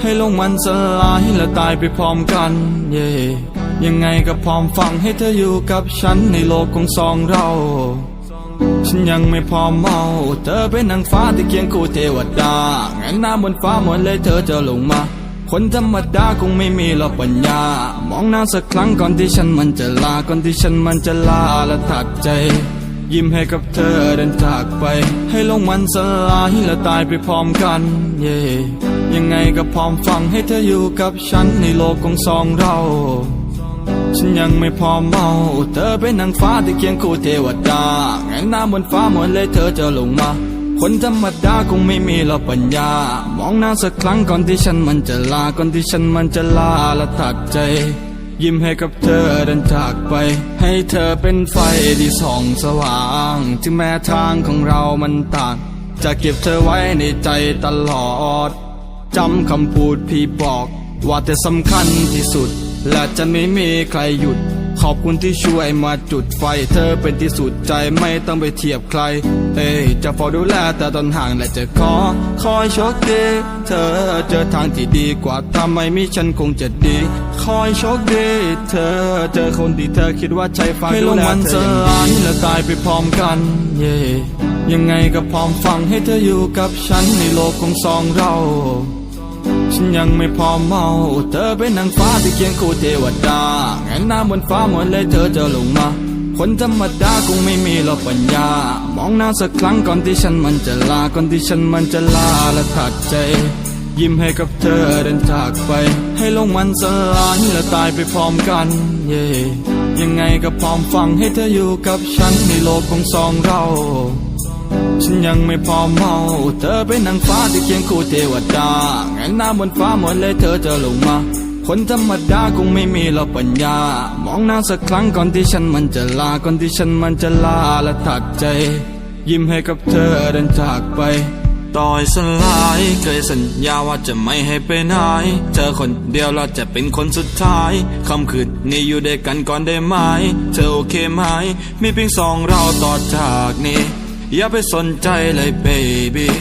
ให้โลกมันสลายและตายไปพร้อมกัน เย่ยังไงก็พร้อมฟังให้เธออยู่กับฉันในโลกของสองเรา ฉันยังไม่พร้อมเมา เธอเป็นนางฟ้าที่เคียงคู่เทวดาแงนหน้าบนฟ้าหมดเลยเธอจะลงมา คนธรรมดาคงไม่มีหรอกปัญญา มองหน้าสักครั้งก่อนที่ฉันมันจะลา ก่อนที่ฉันมันจะลาและถัดใจ ยิ้มให้กับเธอเดินจากไป ให้ลกมันสลายและตายไปพร้อมกัน เย่ยังไงก็พร้อมฟังให้เธออยู่กับฉันในโลกของสองเรา ฉันยังไม่พร้อมเมา เธอเป็นนางฟ้าที่เคียงคู่เทวดาแงนหน้าบนฟ้าหมดเลยเธอจะลงมา คนธรรมดาคงไม่มีหรอกปัญญา มองหน้าสักครั้งก่อนที่ฉันมันจะลาก่อนที่ฉันมันจะลาและตัดใจ ยิ้มให้กับเธอเดินจากไป ให้เธอเป็นไฟที่ส่องสว่าง ถึงแม้ทางของเรามันต่าง จะเก็บเธอไว้ในใจตลอด จำคำพูดพี่บอก ว่าแต่สำคัญที่สุด และจะไม่มีใครหยุด ขอบคุณที่ช่วยมาจุดไฟ เธอเป็นที่สุดใจไม่ต้องไปเทียบใคร เอ้จะเฝ้าดูแลแต่ตอนห่างและจะขอ คอยโชคดี เธอเจอทางที่ดีกว่าถ้าไม่มีฉันคงจะดี คอยโชคดี เธอเจอคนที่เธอคิดว่าใจฟังให้ลกมันสลายและตายไปพร้อมกัน เย่ยังไงก็พร้อมฟังให้เธออยู่กับฉันในโลกของสองเรา ฉันยังไม่พอเมา เธอเป็นนางฟ้าที่เคียงคู่เทวดาแงนหน้าบนฟ้าหมดเลยเธอจะลงมา คนธรรมดาคงไม่มีหรอกปัญญา มองหน้าสักครั้งก่อนที่ฉันมันจะลา ก่อนที่ฉันมันจะลาและถัดใจ ยิ้มให้กับเธอเดินจากไป ให้ลกมันสลายและตายไปพร้อมกัน เย่ยังไงก็พร้อมฟังให้เธออยู่กับฉันในโลกของสองเรา ฉันยังไม่พอเมา เธอเป็นนางฟ้าที่เคียงคู่เทวดาแงนหน้าบนฟ้าหมดเลยเธอจะลงมา คนธรรมดาคงไม่มีหรอกปัญญา มองหน้าสักครั้งก่อนที่ฉันมันจะลา ก่อนที่ฉันมันจะลาและถัดใจ ยิ้มให้กับเธอเดินจากไปต่อยสลายเคยสัญญาว่าจะไม่ให้ไปไหนเธอคนเดียวเราจะเป็นคนสุดท้ายคำคืนนี้อยู่ด้วยกันก่อนได้ไหม เธอโอเคไหม มีเพียงสองเราต่อจากนี้ อย่าไปสนใจเลยเบบี้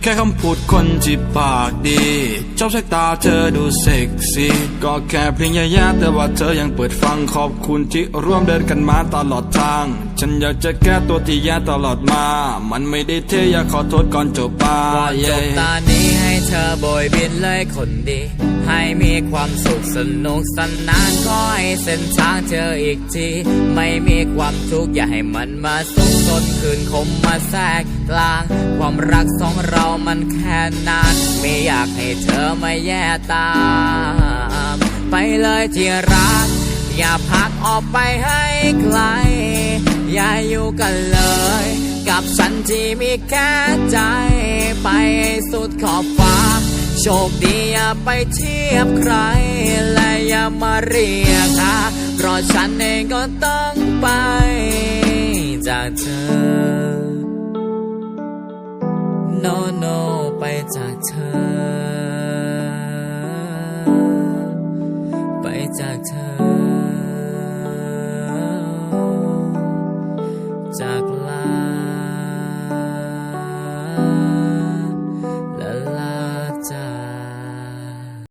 แค่คำพูดคนที่ปากดีชอบสายตาเธอดูเซ็กซี่ก็แค่เพียงแย่ๆแต่ว่าเธอยังเปิดฟังขอบคุณที่ร่วมเดินกันมาตลอดทาง ฉันอยากจะแก้ตัวที่แย่ตลอดมา มันไม่ได้เท่อยากขอโทษก่อนจบไปก่อนจบตอนนี้ให้เธอโบยบินเลยคนดี ให้มีความสุขสนุกสนานขอให้เส้นทางเธออีกที ไม่มีความทุกข์อย่าให้มันมาสุขสนคืนคมมาแทรกกลาง ความรักสองเรามันแค่นานไม่อยากให้เธอมาแย่ตาม ไปเลยที่รัก อย่าพักออกไปให้ไกล อย่าอยู่กันเลย กับฉันที่มีแค่ใจ ไปสุดขอบฟ้า โชคดีอย่าไปเทียบใคร และอย่ามาเรียกหาเพราะฉันเองก็ต้องไป จา